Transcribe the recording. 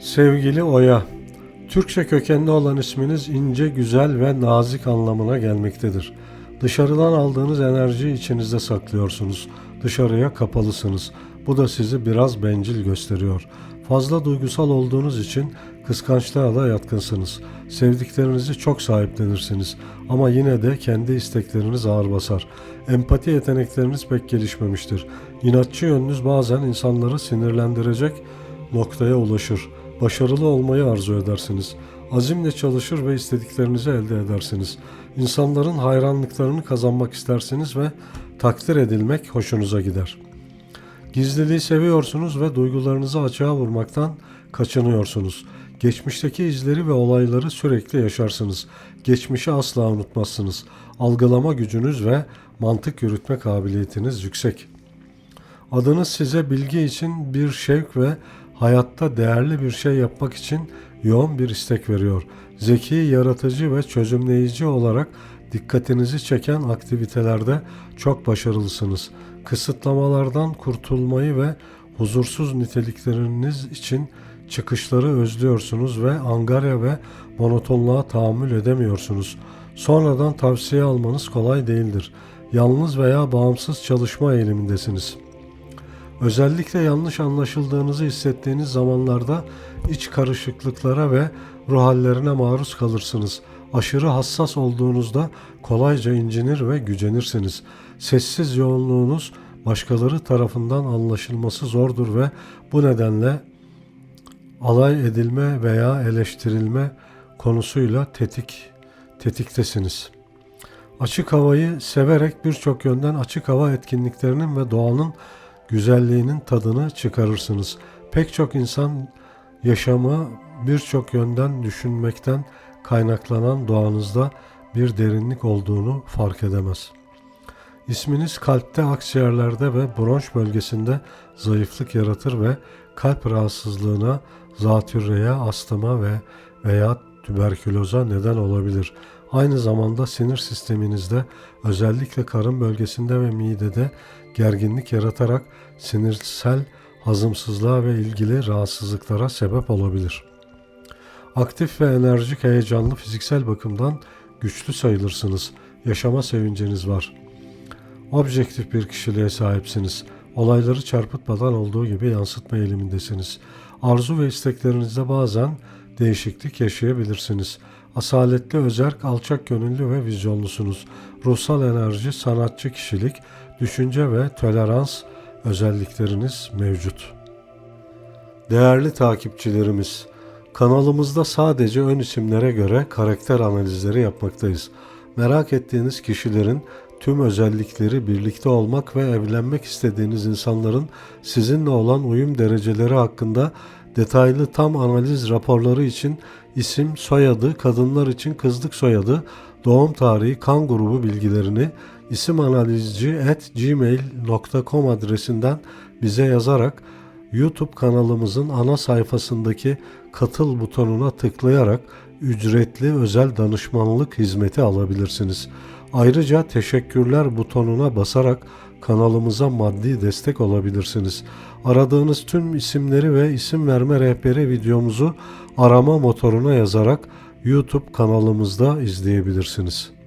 Sevgili Oya, Türkçe kökenli olan isminiz ince, güzel ve nazik anlamına gelmektedir. Dışarıdan aldığınız enerjiyi içinizde saklıyorsunuz. Dışarıya kapalısınız. Bu da sizi biraz bencil gösteriyor. Fazla duygusal olduğunuz için kıskançlığa da yatkınsınız. Sevdiklerinizi çok sahiplenirsiniz ama yine de kendi istekleriniz ağır basar. Empati yetenekleriniz pek gelişmemiştir. İnatçı yönünüz bazen insanları sinirlendirecek noktaya ulaşır. Başarılı olmayı arzu edersiniz. Azimle çalışır ve istediklerinizi elde edersiniz. İnsanların hayranlıklarını kazanmak istersiniz ve takdir edilmek hoşunuza gider. Gizliliği seviyorsunuz ve duygularınızı açığa vurmaktan kaçınıyorsunuz. Geçmişteki izleri ve olayları sürekli yaşarsınız. Geçmişi asla unutmazsınız. Algılama gücünüz ve mantık yürütme kabiliyetiniz yüksek. Adınız size bilgi için bir şevk ve hayatta değerli bir şey yapmak için yoğun bir istek veriyor. Zeki, yaratıcı ve çözümleyici olarak dikkatinizi çeken aktivitelerde çok başarılısınız. Kısıtlamalardan kurtulmayı ve huzursuz nitelikleriniz için çıkışları özlüyorsunuz ve angarya ve monotonluğa tahammül edemiyorsunuz. Sonradan tavsiye almanız kolay değildir. Yalnız veya bağımsız çalışma eğilimindesiniz.'' Özellikle yanlış anlaşıldığınızı hissettiğiniz zamanlarda iç karışıklıklara ve ruh hallerine maruz kalırsınız. Aşırı hassas olduğunuzda kolayca incinir ve gücenirsiniz. Sessiz yoğunluğunuz başkaları tarafından anlaşılması zordur ve bu nedenle alay edilme veya eleştirilme konusuyla tetik tetiktesiniz. Açık havayı severek birçok yönden açık hava etkinliklerinin ve doğanın güzelliğinin tadını çıkarırsınız. Pek çok insan yaşamı birçok yönden düşünmekten kaynaklanan doğanızda bir derinlik olduğunu fark edemez. İsminiz kalpte, akciğerlerde ve bronş bölgesinde zayıflık yaratır ve kalp rahatsızlığına, zatürreye, astıma ve veya tüberküloza neden olabilir. Aynı zamanda sinir sisteminizde özellikle karın bölgesinde ve midede gerginlik yaratarak sinirsel hazımsızlığa ve ilgili rahatsızlıklara sebep olabilir. Aktif ve enerjik heyecanlı fiziksel bakımdan güçlü sayılırsınız. Yaşama sevinciniz var. Objektif bir kişiliğe sahipsiniz. Olayları çarpıtmadan olduğu gibi yansıtma eğilimindesiniz. Arzu ve isteklerinizde bazen değişiklik yaşayabilirsiniz. Asaletli, özerk, alçak gönüllü ve vizyonlusunuz. Ruhsal enerji, sanatçı kişilik, düşünce ve tolerans özellikleriniz mevcut. Değerli takipçilerimiz, kanalımızda sadece ön isimlere göre karakter analizleri yapmaktayız. Merak ettiğiniz kişilerin tüm özellikleri birlikte olmak ve evlenmek istediğiniz insanların sizinle olan uyum dereceleri hakkında detaylı tam analiz raporları için isim, soyadı, kadınlar için kızlık soyadı, doğum tarihi, kan grubu bilgilerini isimanalizci@gmail.com adresinden bize yazarak YouTube kanalımızın ana sayfasındaki katıl butonuna tıklayarak ücretli özel danışmanlık hizmeti alabilirsiniz. Ayrıca teşekkürler butonuna basarak kanalımıza maddi destek olabilirsiniz. Aradığınız tüm isimleri ve isim verme rehberi videomuzu arama motoruna yazarak YouTube kanalımızda izleyebilirsiniz.